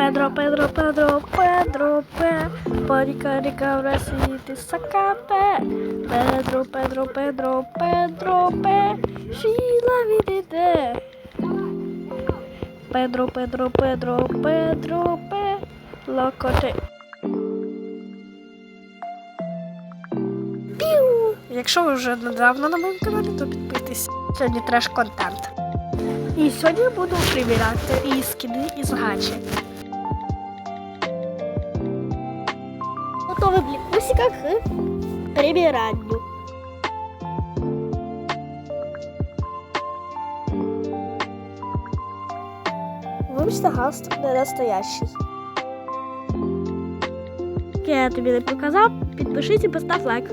Педро, Педро, Педро, Педро, Пе, Паріка, ріка в Росії, сакапе. Педро, Педро, Педро, Педро, Пе, Шіла відійде. Педро, Педро, Педро, Педро, Пе, Локоте. Піу! Якщо ви вже недавно на моєму каналі, то підписуйтесь. Сьогодні треш контент. І сьогодні буду прибирати і скини із гачі. Готовий блікусика к прибиранню. Вибачте, галстук не настоящий. Я тобі не показав. Підпишись і постав лайк.